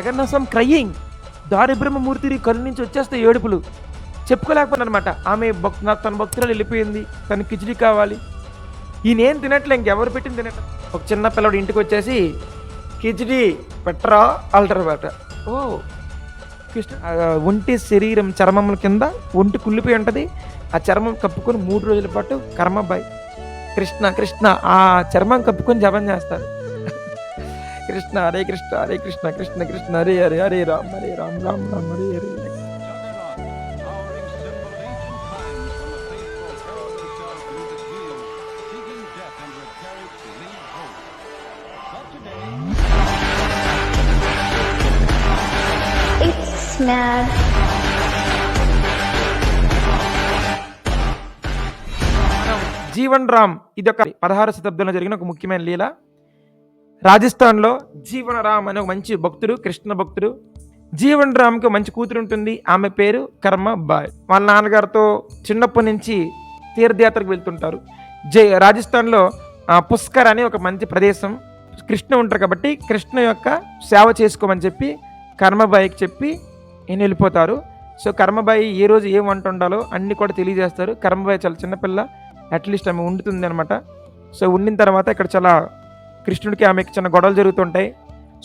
జగన్నాసం crying దారి బ్రహ్మమూర్తి కళ్ళు నుంచి వచ్చేస్తే ఏడుపులు. చెప్పుకోలేకపోయినా అనమాట ఆమె భక్ నా- తన భక్తురాలు వెళ్ళిపోయింది. తన కిచిడి కావాలి. ఈయనేం తినట్లే ఇంకెవరు పెట్టింది తినట్లే. ఒక చిన్న పిల్లడు ఇంటికి వచ్చేసి కిచిడి పెట్టరా? అల్టరమాట ఓ! కృష్ణ ఒంటి శరీరం చర్మముల కింద ఒంటి కుళ్ళిపోయి ఉంటుంది. ఆ చర్మం కప్పుకొని మూడు రోజుల పాటు కర్మబాయ్ కృష్ణ కృష్ణ ఆ చర్మం కప్పుకొని జపం చేస్తారు కృష్ణ హరే కృష్ణ హరే కృష్ణ కృష్ణ కృష్ణ హరే హరే హరే రామ్ హరే రామ్ రామ్ రామ్ హరే హరే It's mad. జీవన్ రామ్ ఇది ఒక పదహారు శతాబ్దంలో జరిగిన ఒక ముఖ్యమైన లీల రాజస్థాన్లో జీవన రామ్ అనే ఒక మంచి భక్తుడు కృష్ణ భక్తుడు. జీవన్ రామ్కి మంచి కూతురు ఉంటుంది. ఆమె పేరు కర్మ బాయ్. వాళ్ళ నాన్నగారితో చిన్నప్పటి నుంచి తీర్థయాత్రకు వెళ్తుంటారు. జై రాజస్థాన్లో పుష్కర్ అనే ఒక మంచి ప్రదేశం. కృష్ణ ఉంటారు కాబట్టి కృష్ణ యొక్క సేవ చేసుకోమని చెప్పి కర్మబాయికి చెప్పి ఈయన వెళ్ళిపోతారు. సో కర్మబాయి ఏ రోజు ఏం వంట ఉండాలో అన్ని కూడా తెలియజేస్తారు. కర్మబాయి చాలా చిన్నపిల్ల. అట్లీస్ట్ ఆమె వండుతుంది అనమాట సో వండిన తర్వాత ఇక్కడ చాలా కృష్ణుడికి ఆమెకి చిన్న గొడవలు జరుగుతుంటాయి.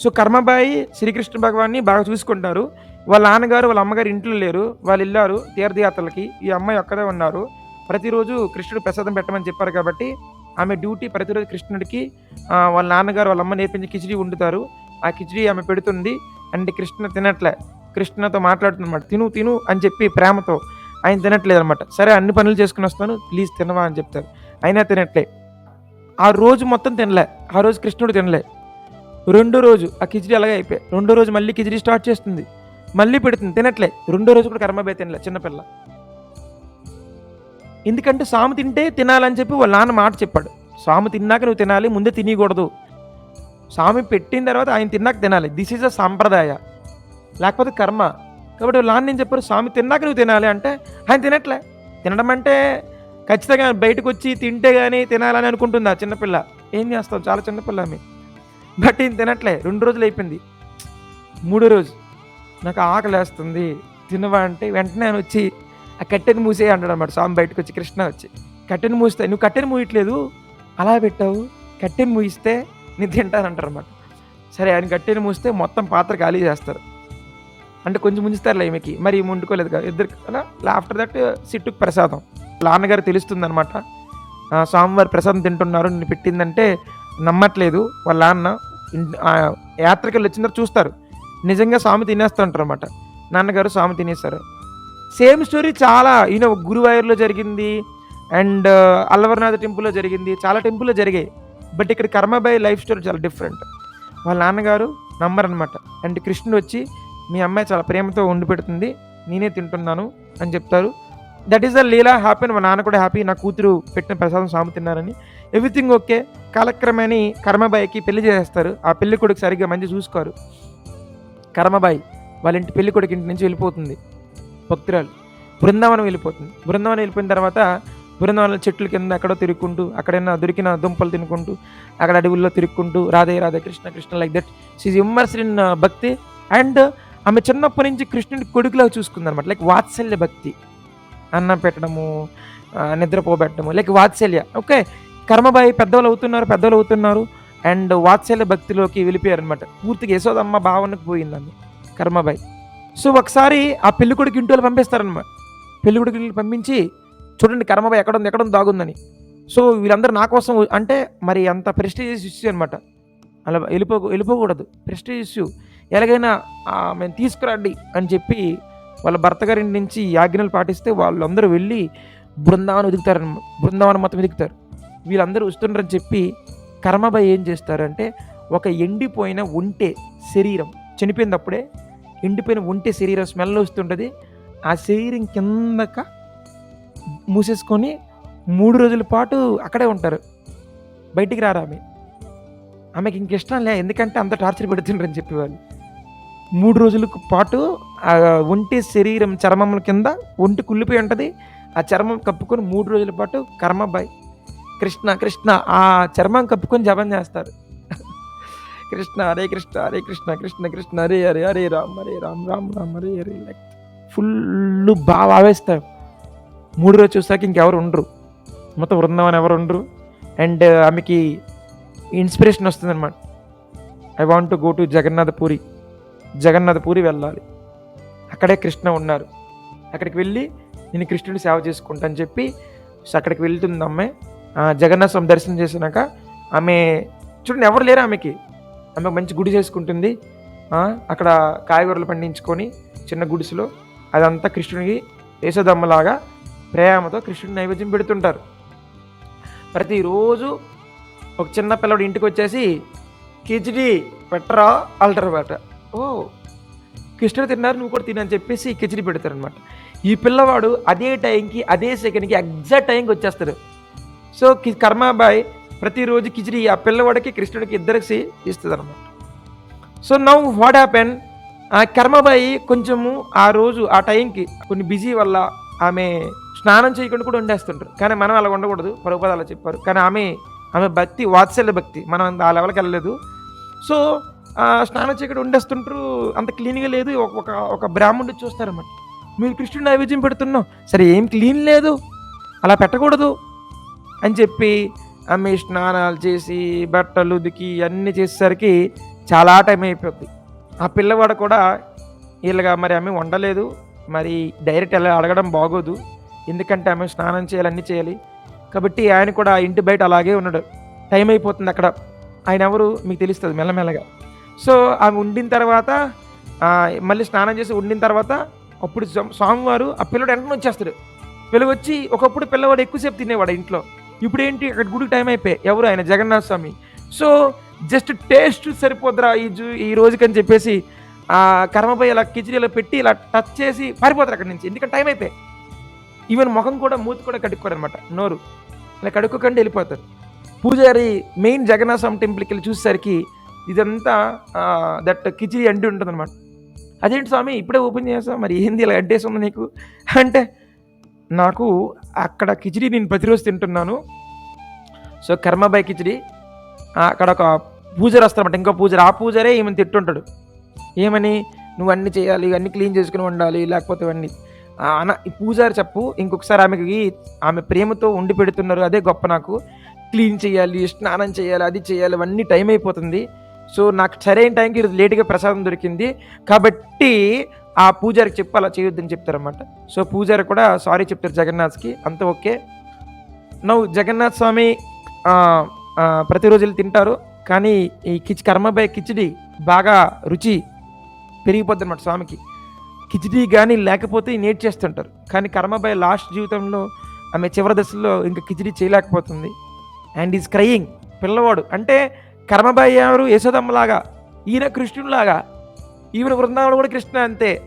సో కర్మబాయి శ్రీకృష్ణ భగవాన్ని బాగా చూసుకుంటారు. వాళ్ళ నాన్నగారు వాళ్ళ అమ్మగారు ఇంట్లో లేరు. వాళ్ళు వెళ్ళారు తీర్థయాత్రలకి. ఈ అమ్మాయి ఒక్కదే ఉన్నారు. ప్రతిరోజు కృష్ణుడు ప్రసాదం పెట్టమని చెప్పారు కాబట్టి ఆమె డ్యూటీ ప్రతిరోజు కృష్ణుడికి వాళ్ళ నాన్నగారు వాళ్ళ అమ్మ నేర్పించి కిచిడి వండుతారు. ఆ కిచిడి ఆమె పెడుతుంది. అండ్ కృష్ణ తినట్లే. కృష్ణతో మాట్లాడుతుందన్నమాట తిను తిను అని చెప్పి ప్రేమతో. ఆయన తినట్లేదు అనమాట సరే అన్ని పనులు చేసుకుని వస్తాను. ప్లీజ్ తినవా అని చెప్తారు. అయినా తినట్లే. ఆ రోజు మొత్తం తినలే. ఆ రోజు కృష్ణుడు తినలే. రెండో రోజు ఆ కిచిడి అలాగే అయిపోయాయి రెండో రోజు మళ్ళీ కిచిడి స్టార్ట్ చేస్తుంది. మళ్ళీ పెడుతుంది. తినట్లే. రెండో రోజు కూడా కర్మబే తినలే చిన్నపిల్ల ఎందుకంటే సాము తింటే తినాలని చెప్పి వాళ్ళ నాన్న మాట చెప్పాడు. సాము తిన్నాక నువ్వు తినాలి ముందే తినకూడదు. స్వామి పెట్టిన తర్వాత ఆయన తిన్నాక తినాలి. దిస్ ఈజ్ అ సాంప్రదాయ. లేకపోతే కర్మ. కాబట్టి వాళ్ళ నాన్న ఏం చెప్పారు? స్వామి తిన్నాక నువ్వు తినాలి అంటే ఆయన తినట్లే. తినడం అంటే ఖచ్చితంగా బయటకు వచ్చి తింటే కానీ తినాలని అనుకుంటుంది ఆ చిన్నపిల్ల? ఏం చేస్తాం చాలా చిన్నపిల్ల ఆమె. బట్ ఈయన తినట్లే. రెండు రోజులు అయిపోయింది. మూడో రోజు. నాకు ఆకలి వేస్తుంది తినవా అంటే వెంటనే ఆయన వచ్చి ఆ కట్టెను మూసే అంటాడు అనమాట స్వామి బయటకు వచ్చి కృష్ణ వచ్చి. కట్టెను మూస్తే నువ్వు కట్టెను మూయట్లేదు. అలా పెట్టావు. కట్టెను మూయిస్తే నేను తింటానంటారు అనమాట సరే ఆయన కట్టెను మూస్తే మొత్తం పాత్ర ఖాళీ చేస్తారు. అంటే కొంచెం ముంచుతారులే ఈమెకి. మరి ముండుకోలేదు వండుకోలేదు కదా. ఇద్దరు అలా ఆఫ్టర్ దట్ సిట్టుకు ప్రసాదం. నాన్నగారు తెలుస్తుంది అనమాట స్వామివారి ప్రసాదం తింటున్నారు నేను పెట్టిందంటే నమ్మట్లేదు వాళ్ళ నాన్న. ఇన్- వచ్చిన చూస్తారు. నిజంగా స్వామి తినేస్తుంటారు అనమాట నాన్నగారు స్వామి తినేస్తారు సేమ్ స్టోరీ చాలా ఈయన గురువాయూర్లో జరిగింది అండ్ అల్లవర్నాథ్ టెంపుల్లో జరిగింది. చాలా టెంపుల్లో జరిగాయి. బట్ ఇక్కడ కర్మబాయి లైఫ్ స్టోరీ చాలా డిఫరెంట్. వాళ్ళ నాన్నగారు నమ్మరనమాట అండ్ కృష్ణుడు వచ్చి మీ అమ్మాయి చాలా ప్రేమతో వండి పెడుతుంది నేనే తింటున్నాను అని చెప్తారు. That is the leela happy మా నాన్న కూడా హ్యాపీ నా కూతురు పెట్టిన ప్రసాదం స్వామి తిన్నారని. ఎవ్రీథింగ్ ఓకే కాలక్రమేణి కర్మబాయికి పెళ్ళి చేసేస్తారు. ఆ పెళ్ళి కొడుకు సరిగ్గా మంచి చూసుకోరు. కర్మబాయి వాళ్ళ ఇంటి పెళ్ళి కొడుకు ఇంటి నుంచి వెళ్ళిపోతుంది. భక్తురాలు. బృందావనం వెళ్ళిపోతుంది. బృందావనం వెళ్ళిపోయిన తర్వాత బృందావనం చెట్ల కింద ఎక్కడో తిరుక్కుంటూ అక్కడైనా దొరికిన దుంపలు తినుకుంటూ అక్కడ అడవుల్లో తిరుక్కుంటూ Radhe Radhe Krishna Krishna like that she's immersed in bhakti and ఆమె చిన్నప్పటి నుంచి కృష్ణుడి కొడుకులాగా చూసుకుంది అనమాట లైక్ వాత్సల్య భక్తి. అన్నం పెట్టడము నిద్రపోబెట్టడము లైక్ వాత్సల్య. ఓకే కర్మబాయి పెద్దవాళ్ళు అవుతున్నారు పెద్దవాళ్ళు అవుతున్నారు. అండ్ వాత్సల్య భక్తిలోకి వెళ్ళిపోయారు అనమాట పూర్తిగా యశోదమ్మ భావనకు పోయిందండి కర్మబాయి. సో ఒకసారి ఆ పెళ్ళికొడుకు ఇంటి వాళ్ళు పంపిస్తారనమాట పెళ్ళికొడుకు ఇంటికి పంపించి చూడండి కర్మబాయి ఎక్కడ ఉంది ఎక్కడ ఉంది దాగుందని. సో వీళ్ళందరూ నా కోసం అంటే మరి అంత ప్రెస్టీజియస్ ఇష్యూ అనమాట అలా వెళ్ళిపో వెళ్ళిపోకూడదు. Prestige issue. ఎలాగైనా మేము తీసుకురండి అని చెప్పి వాళ్ళ భర్త గారి నుంచి ఈ ఆజ్ఞలు పాటిస్తే వాళ్ళందరూ వెళ్ళి బృందావనం వెతుకుతారనమాట బృందావనం మొత్తం ఎదుగుతారు. వీళ్ళందరూ వస్తుండ్రని చెప్పి కర్మభ ఏం చేస్తారంటే ఒక ఎండిపోయిన ఒంటే శరీరం చనిపోయినప్పుడే ఎండిపోయిన ఒంటె శరీరం స్మెల్ వస్తుంటుంది. ఆ శరీరం కిందక మూసేసుకొని మూడు రోజుల పాటు అక్కడే ఉంటారు. బయటికి రారా ఆమె. ఆమెకి ఇంక ఇష్టం లే ఎందుకంటే అంత టార్చర్ పెడుతుండ్రని చెప్పేవాళ్ళు. మూడు రోజుల పాటు ఆ ఒంటి శరీరం చర్మముల కింద ఒంటి కుళ్ళిపోయి ఉంటుంది. ఆ చర్మం కప్పుకొని మూడు రోజుల పాటు కర్మబాయ్ కృష్ణ కృష్ణ ఆ చర్మం కప్పుకొని జపం చేస్తారు. కృష్ణ హరే కృష్ణ హరే కృష్ణ కృష్ణ కృష్ణ హరే హరే హరే రామ్ హరే రామ్ రామ్ రామ్ హరే హరే లైక్ ఫుల్ బాగా ఆవేస్తారు. మూడు రోజు చూసాక ఇంకెవరు ఉండరు. మొత్తం బృందావన్ ఎవరు ఉండరు. అండ్ ఆమెకి ఇన్స్పిరేషన్ వస్తుంది అనమాట I want to go to Jagannatha Puri Jagannatha Puri వెళ్ళాలి. అక్కడే కృష్ణ ఉన్నారు. అక్కడికి వెళ్ళి నేను కృష్ణుడి సేవ చేసుకుంటా అని చెప్పి అక్కడికి వెళ్తుంది అమ్మే జగన్నాథ స్వామి దర్శనం చేసినాక ఆమె చూడండి ఎవరు లేరు ఆమెకి. ఆమె మంచి గుడి చేసుకుంటుంది. అక్కడ కాయగూరలు పండించుకొని చిన్న గుడిసెలో అదంతా కృష్ణుడికి యేసదమ్మలాగా ప్రేమతో కృష్ణుడి నైవేద్యం పెడుతుంటారు. ప్రతిరోజు ఒక చిన్న పిల్లడు ఇంటికి వచ్చేసి కిచిడి పెట్టరా అల్టర్ బెట ఓ కృష్ణుడు తిన్నారు నువ్వు కూడా తినని చెప్పేసి కిచిడి పెడతారనమాట ఈ పిల్లవాడు అదే టైంకి అదే సెకండ్కి ఎగ్జాక్ట్ టైంకి వచ్చేస్తారు సో కర్మాబాయ్ ప్రతిరోజు కిచిడి ఆ పిల్లవాడికి కృష్ణుడికి ఇద్దరికి ఇస్తుంది అనమాట సో నౌ వాట్ హ్యాపెన్ ఆ కర్మబాయి కొంచెము ఆ రోజు ఆ టైంకి కొన్ని బిజీ వల్ల ఆమె స్నానం చేయకుండా కూడా వండేస్తుంటారు కానీ మనం అలా ఉండకూడదు. ప్రభుపద చెప్పారు. కానీ ఆమె ఆమె భక్తి వాత్సల్య భక్తి. మనం ఆ లెవెల్కి వెళ్ళలేదు. సో స్నానం చేయకుండా వండేస్తుంటారు అంత క్లీన్గా లేదు. ఒక- ఒక బ్రాహ్మణుడు చూస్తారన్నమాట. మీరు కృష్ణుడు నైవేద్యం పెడుతున్నాం సరే ఏం క్లీన్ లేదు. అలా పెట్టకూడదు. అని చెప్పి ఆమె స్నానాలు చేసి బట్టలు ఉతికి అన్నీ చేసేసరికి చాలా టైం అయిపోద్ది. ఆ పిల్లవాడు కూడా వీళ్ళగా మరి ఆమె వండలేదు. మరి డైరెక్ట్ ఎలా అడగడం బాగోదు. ఎందుకంటే ఆమె స్నానం చేయాలి అన్నీ చేయాలి. కాబట్టి ఆయన కూడా ఇంటి బయట అలాగే ఉన్నాడు. టైం అయిపోతుంది అక్కడ. ఆయన ఎవరు? మీకు తెలుస్తుంది మెల్లమెల్లగా. సో ఆమె ఉండిన తర్వాత మళ్ళీ స్నానం చేసి ఉండిన తర్వాత అప్పుడు స్వామివారు ఆ పిల్లడు వెంటనే వచ్చేస్తాడు. పిల్లలు వచ్చి ఒకప్పుడు పిల్లవాడు ఎక్కువసేపు తినేవాడు ఇంట్లో. ఇప్పుడు ఏంటి? అక్కడ గుడికి టైం అయిపోయాయి. ఎవరు ఆయన? జగన్నాథ స్వామి. సో జస్ట్ టేస్ట్ సరిపోద్రా ఈ జూ ఈ రోజుకని చెప్పేసి ఆ కర్మపై ఇలా కిచిడీలో పెట్టి ఇలా టచ్ చేసి పారిపోతారు అక్కడి నుంచి. ఎందుకంటే టైం అయిపోయాయి. ఈవెన్ ముఖం కూడా మూతి కూడా కడుక్కోరు అనమాట నోరు. ఇలా కడుక్కోకండి వెళ్ళిపోతారు. పూజారి మెయిన్ జగన్నాథ స్వామి టెంపుల్కి వెళ్ళి చూసేసరికి ఇదంతా దట్ కిచిడి అండి ఉంటుంది అనమాట అదేంటి స్వామి ఇప్పుడే ఓపెన్ చేసా మరి ఏంది ఇలా అడ్డేసి ఉంది నీకు? అంటే నాకు అక్కడ కిచిడి నేను ప్రతిరోజు తింటున్నాను. సో కర్మబాయ్ కిచిడి అక్కడ ఒక పూజారు వస్తారన్నమాట. ఇంకో పూజారి ఆ పూజారే ఈమెను తిట్టుంటాడు. ఏమని? నువ్వు అన్ని చేయాలి ఇవన్నీ క్లీన్ చేసుకుని ఉండాలి లేకపోతే ఇవన్నీ. అన ఈ పూజారి చెప్పు ఇంకొకసారి ఆమెకి ఆమె ప్రేమతో ఉండి పెడుతున్నారు అదే గొప్ప నాకు. క్లీన్ చేయాలి స్నానం చేయాలి అది చేయాలి అవన్నీ టైం అయిపోతుంది. సో నాకు సరైన టైంకి లేటుగా లేట్గా ప్రసాదం దొరికింది. కాబట్టి ఆ పూజారికి చెప్పి అలా చేయొద్దని చెప్తారనమాట సో పూజారి కూడా సారీ చెప్తారు జగన్నాథ్కి. అంత ఓకే. నవ్వు జగన్నాథ్ స్వామి ప్రతిరోజు వెళ్ళి తింటారు. కానీ ఈ కిచ్ కర్మబాయ్ కిచిడి బాగా రుచి పెరిగిపోద్ది అనమాట స్వామికి. కిచిడి కానీ లేకపోతే నేట్ చేస్తుంటారు. కానీ కర్మబాయ్ లాస్ట్ జీవితంలో ఆమె చివరి దశలో ఇంకా కిచిడి చేయలేకపోతుంది. And is crying. పిల్లవాడు. అంటే కర్మబాయి ఎవరు యశోదమ్మలాగా ఈయన కృష్ణుడిలాగా ఈమెన బృందావనం కూడా కృష్ణ అంతే.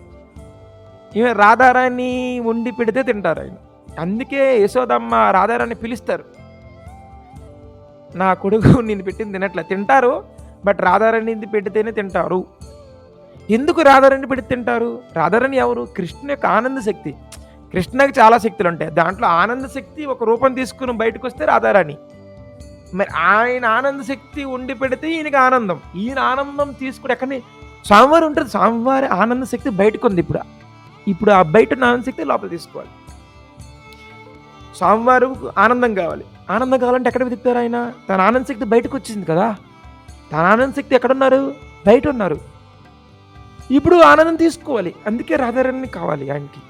ఈమె రాధారాన్ని వండి పెడితే తింటారు ఆయన. అందుకే యశోదమ్మ రాధారాన్ని పిలుస్తారు. నా కొడుకు నేను పెట్టింది తినట్ల. తింటారు బట్ రాధారాణి పెడితేనే తింటారు. ఎందుకు రాధారాణి పెట్టి తింటారు? రాధారాణి ఎవరు? కృష్ణ యొక్క ఆనంద శక్తి. కృష్ణకి చాలా శక్తులు ఉంటాయి. దాంట్లో ఆనంద శక్తి ఒక రూపం తీసుకుని బయటకు వస్తే రాధారాణి. మరి ఆయన ఆనంద శక్తి ఉండి పెడితే ఈయనకి ఆనందం. ఈయన ఆనందం తీసుకుని ఎక్కడి స్వామివారు ఉంటుంది స్వామివారి ఆనంద శక్తి బయటకు ఉంది ఇప్పుడు. ఇప్పుడు ఆ బయట ఉన్న ఆనంద శక్తి లోపల తీసుకోవాలి. స్వామివారు ఆనందం కావాలి. ఆనందం కావాలంటే ఎక్కడ వెతుకుతారు ఆయన? తన ఆనంద శక్తి బయటకు వచ్చింది కదా. తన ఆనంద శక్తి ఎక్కడున్నారు బయట ఉన్నారు. ఇప్పుడు ఆనందం తీసుకోవాలి. అందుకే రాధారాణి కావాలి ఆయనకి.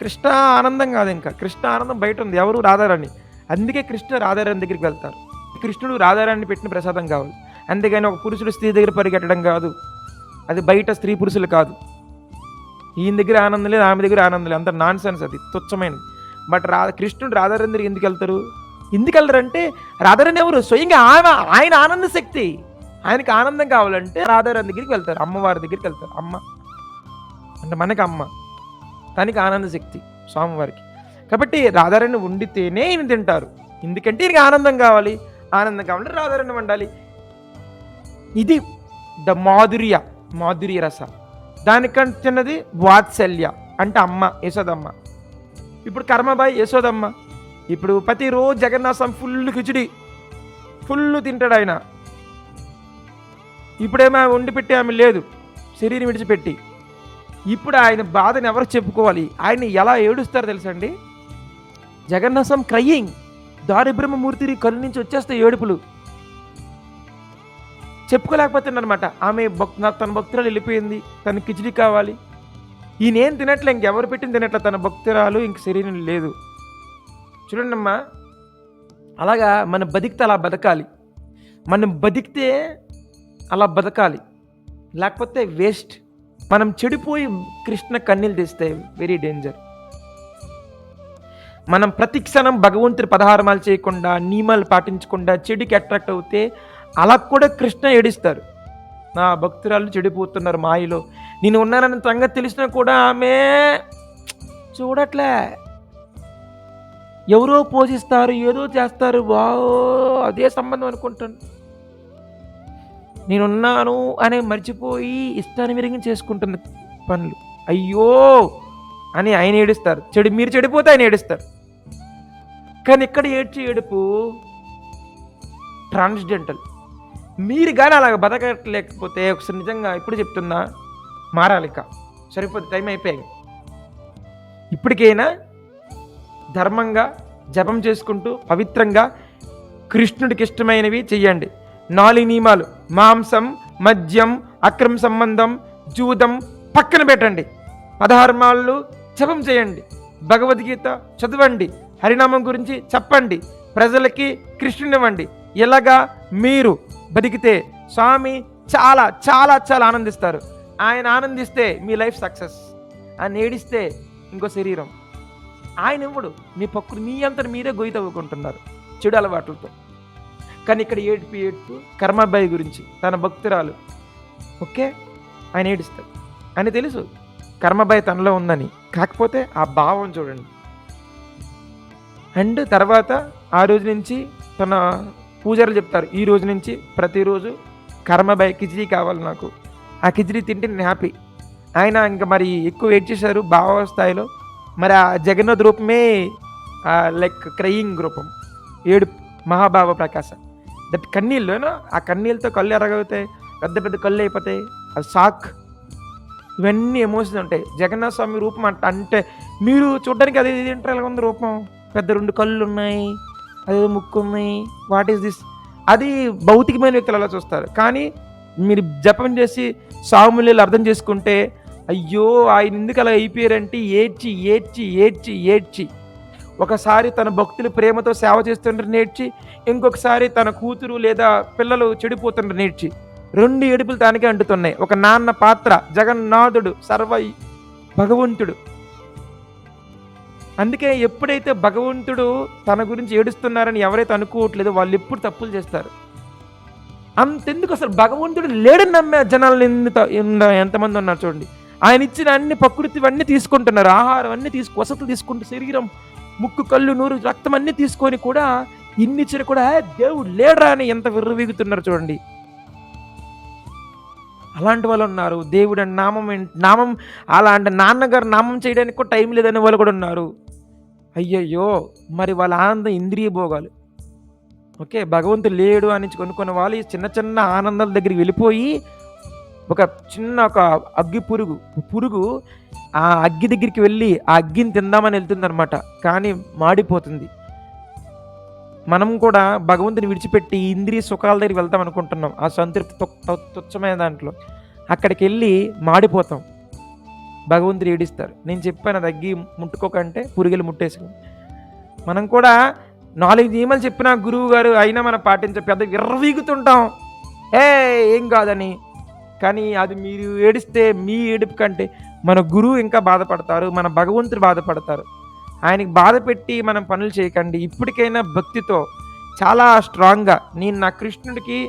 కృష్ణ ఆనందం కాదు ఇంకా. కృష్ణ ఆనందం బయట ఉంది. ఎవరు రాధారాణి? అందుకే కృష్ణ రాధారాణి దగ్గరికి వెళ్తారు. కృష్ణుడు రాధారాణి పెట్టిన ప్రసాదం కావాలి. అంతేగాని ఒక పురుషుడు స్త్రీ దగ్గర పరిగెట్టడం కాదు. అది బయట స్త్రీ పురుషులు కాదు. ఈయన దగ్గర ఆనందం లేదు ఆమె దగ్గర ఆనందం లేదు. అంత నాన్ సెన్స్ అది తుచ్చమైనది. బట్ రా కృష్ణుడు రాధారాణి దగ్గర ఎందుకు వెళ్తారు? ఎందుకు అంటే రాధారాణి ఎవరు? స్వయంగా ఆమె ఆయన ఆనంద శక్తి. ఆయనకి ఆనందం కావాలంటే రాధారాణి దగ్గరికి వెళ్తారు. అమ్మవారి దగ్గరికి వెళ్తారు. అమ్మ. అంటే మనకి అమ్మ. తనకి ఆనంద శక్తి స్వామివారికి. కాబట్టి రాధారాణి వండితేనే ఈయన తింటారు. ఎందుకంటే ఈయనకి ఆనందం కావాలి. ఆనందం కావాలంటే రాధారాణి వండాలి ఇది ద మాధుర్య మాధుర్య రస. దానికంటే చిన్నది వాత్సల్య అంటే అమ్మ యశోదమ్మ. ఇప్పుడు కర్మబాయ్ యశోదమ్మ. ఇప్పుడు ప్రతిరోజు జగన్నాథం ఫుల్ కిచిడి ఫుల్ తింటాడు ఆయన. ఇప్పుడేమో ఆమె వండి పెట్టి ఆమె లేదు శరీరం విడిచిపెట్టి. ఇప్పుడు ఆయన బాధను ఎవరు చెప్పుకోవాలి? ఆయన ఎలా ఏడుస్తారు తెలుసండి జగన్నాథం క్రయింగ్ దారిబ్రహ్మమూర్తి కళ్ళు నుంచి వచ్చేస్తే ఏడుపులు. చెప్పుకోలేకపోతున్నారనమాట ఆమె భక్ తన భక్తురాలు వెళ్ళిపోయింది. తన కిచిడి కావాలి. ఈయనేం తినట్లే ఇంకెవరు పెట్టింది తినట్లే. తన భక్తురాలు ఇంక శరీరం లేదు. చూడండి అమ్మా అలాగా మనం బతికితే అలా బతకాలి. మనం బతికితే అలా బతకాలి. లేకపోతే వేస్ట్. మనం చెడిపోయి కృష్ణ కన్నీళ్ళు తెస్తే వెరీ డేంజర్ మనం ప్రతి క్షణం భగవంతుడి పదహారమాలు చేయకుండా నియమాలు పాటించకుండా చెడుకి అట్రాక్ట్ అవుతే అలా కూడా కృష్ణ ఏడిస్తారు. నా భక్తురాలు చెడిపోతున్నారు మాయలో. నేను ఉన్నానని సంగతి తెలిసినా కూడా ఆమె చూడట్లే. ఎవరో పోషిస్తారు ఏదో చేస్తారు. వావ్ అదే సంబంధం అనుకుంటాను. నేనున్నాను అనే మర్చిపోయి ఇష్టాన్ని విరిగి చేసుకుంటున్న పనులు. అయ్యో! అని ఆయన ఏడుస్తారు. చెడు మీరు చెడిపోతే ఆయన ఏడుస్తారు. కానీ ఇక్కడ ఏడ్చి ఏడుపు ట్రాన్స్జెంటల్ మీరు కానీ అలాగ బతకలేకపోతే ఒకసారి నిజంగా ఇప్పుడు చెప్తున్నా మారాలి ఇక. సరిపోతే టైం అయిపోయాయి ఇప్పటికైనా ధర్మంగా జపం చేసుకుంటూ పవిత్రంగా కృష్ణుడికి ఇష్టమైనవి చెయ్యండి. నాలుగు నియమాలు. మాంసం మద్యం అక్రమ సంబంధం జూదం పక్కన పెట్టండి. పదహార్మాలు జపం చేయండి. భగవద్గీత చదవండి. హరినామం గురించి చెప్పండి. ప్రజలకి కృష్ణునివ్వండి. ఇలాగా మీరు బతికితే స్వామి చాలా చాలా చాలా ఆనందిస్తారు. ఆయన ఆనందిస్తే మీ లైఫ్ సక్సెస్. ఆయన ఏడిస్తే ఇంకో శరీరం. ఆయన ఇవ్వడు. మీ పక్కన మీ అంతా మీరే గొయ్యి తవ్వుకుంటున్నారు చెడు అలవాట్లతో. కానీ ఇక్కడ ఏడుపు ఏడుపు కర్మాబాయి గురించి తన భక్తురాలు. ఓకే? ఆయన ఏడుస్తాడు. ఆయన తెలుసు. కర్మభయ తనలో ఉందని. కాకపోతే ఆ భావం చూడండి. అండ్ తర్వాత ఆ రోజు నుంచి తన పూజారులు చెప్తారు ఈ రోజు నుంచి ప్రతిరోజు కర్మభయ కిచిడీ కావాలి నాకు. ఆ కిచిడీ తింటే నేను హ్యాపీ ఆయన ఇంకా మరి ఎక్కువ వెయిట్ చేశారు భావ స్థాయిలో. మరి ఆ జగన్నాథ్ రూపమే లైక్ క్రయింగ్ రూపం ఏడు మహాభావ ప్రకాశ. దట్ కన్నీళ్ళు ఆ కన్నీళ్ళతో కళ్ళు ఎరగవుతాయి పెద్ద పెద్ద కళ్ళు అయిపోతాయి అది షాక్ ఇవన్నీ ఎమోషన్స్ ఉంటాయి. జగన్నాథ స్వామి రూపం అంట అంటే మీరు చూడడానికి అది ఇది ఎలా ఉంది రూపం? పెద్ద రెండు కళ్ళు ఉన్నాయి అదేదో ముక్కు ఉన్నాయి వాట్ ఈస్ దిస్ అది భౌతికమైన వ్యక్తులు అలా చూస్తారు. కానీ మీరు జపం చేసి సాములు అర్థం చేసుకుంటే అయ్యో ఆయన ఎందుకు అలా అయిపోయారంటే ఏడ్చి ఏడ్చి ఏడ్చి ఏడ్చి. ఒకసారి తన భక్తులు ప్రేమతో సేవ చేస్తుండ్రు నేర్చి ఇంకొకసారి తన కూతురు లేదా పిల్లలు చెడిపోతుండ్రు నేర్చి రెండు ఏడుపులు తానికే అంటుతున్నాయి. ఒక నాన్న పాత్ర జగన్నాథుడు సర్వ భగవంతుడు. అందుకే ఎప్పుడైతే భగవంతుడు తన గురించి ఏడుస్తున్నారని ఎవరైతే అనుకోవట్లేదో వాళ్ళు ఎప్పుడు తప్పులు చేస్తారు. అంతెందుకు అసలు భగవంతుడు లేడని నమ్మే జనాలు ఎంత ఎంతమంది ఉన్నారు చూడండి. ఆయన ఇచ్చిన అన్ని ప్రకృతి అన్నీ తీసుకుంటున్నారు. ఆహారం అన్ని తీసుకు వసతులు తీసుకుంటూ శరీరం ముక్కు కళ్ళు నూరు రక్తం అన్నీ తీసుకొని కూడా ఇన్నిచ్చిన కూడా దేవుడు లేడరా అని ఎంత విర్రవీగుతున్నారు చూడండి. అలాంటి వాళ్ళు ఉన్నారు. దేవుడు అని నామం ఏం- నామం అలాంటి నాన్నగారు నామం చేయడానికి కూడా టైం లేదని వాళ్ళు కూడా ఉన్నారు. అయ్యయ్యో! మరి వాళ్ళ ఆనందం ఇంద్రియ భోగాలు. ఓకే భగవంతుడు లేడు అని కొనుక్కున్న వాళ్ళు ఈ చిన్న చిన్న ఆనందాల దగ్గరికి వెళ్ళిపోయి ఒక చిన్న ఒక అగ్గి పురుగు పురుగు ఆ అగ్గి దగ్గరికి వెళ్ళి ఆ అగ్గిని తిందామని వెళ్తుందనమాట కానీ మాడిపోతుంది. మనం కూడా భగవంతుని విడిచిపెట్టి ఇంద్రియ సుఖాల దగ్గరికి వెళ్తాం అనుకుంటున్నాం. ఆ సంతృప్తి తుచ్చమైన దాంట్లో. అక్కడికి వెళ్ళి మాడిపోతాం. భగవంతుడు ఏడిస్తారు. నేను చెప్పాను తగ్గి ముట్టుకోకంటే పురుగులు ముట్టేసుకో. మనం కూడా నాలుగు నియమాలు చెప్పిన గురువు గారు అయినా మనం పాటించే పెద్ద విర్రవీగుతుంటాం. ఏ ఏం కాదని? కానీ అది మీరు ఏడిస్తే మీ ఏడుపు కంటే మన గురువు ఇంకా బాధపడతారు మన భగవంతుడు బాధపడతారు. ఆయనకి బాధ పెట్టి మనం పనులు చేయకండి. ఇప్పటికైనా భక్తితో చాలా స్ట్రాంగ్గా నేను నా కృష్ణుడికి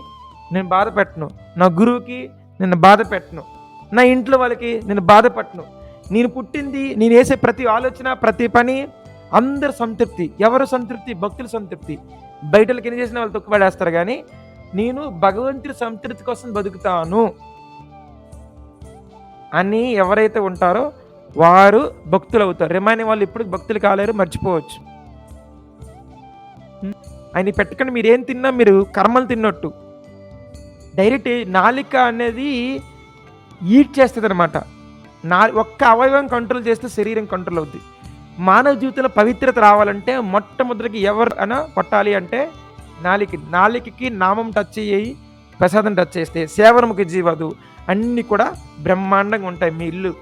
నేను బాధ పెట్టను. నా గురువుకి నేను బాధ పెట్టను. నా ఇంట్లో వాళ్ళకి నేను బాధ పెట్టను. నేను పుట్టింది నేను వేసే ప్రతి ఆలోచన ప్రతి పని అందరు సంతృప్తి. ఎవరు సంతృప్తి? భక్తుల సంతృప్తి. బయటలకి ఎన్ని చేసిన వాళ్ళు తొక్కుపడేస్తారు కానీ నేను భగవంతుడి సంతృప్తి కోసం బతుకుతాను అని ఎవరైతే ఉంటారో వారు భక్తులు అవుతారు రిమైనింగ్ వాళ్ళు ఇప్పుడు భక్తులు కాలేరు మర్చిపోవచ్చు. ఆయన పెట్టకండి మీరు ఏం తిన్నా మీరు కర్మలు తిన్నట్టు. డైరెక్ట్ నాలిక అనేది ఈట్ చేస్తుంది అనమాట నా ఒక్క అవయవం కంట్రోల్ చేస్తే శరీరం కంట్రోల్ అవుద్ది. మానవ జీవితంలో పవిత్రత రావాలంటే మొట్టమొదటికి ఎవరు అన కొట్టాలి అంటే నాలిక. నాలికకి నామం టచ్ చేయి ప్రసాదం టచ్ చేస్తే సేవనముఖి జీవదు. అన్నీ కూడా బ్రహ్మాండంగా ఉంటాయి మీ ఇల్లు.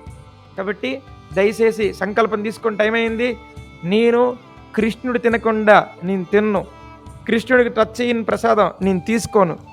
కాబట్టి దయచేసి సంకల్పం తీసుకుని టైం అయింది. నేను కృష్ణుడు తినకుండా నేను తిన్ను. కృష్ణుడికి టచ్ చేయని ప్రసాదం నేను తీసుకోను.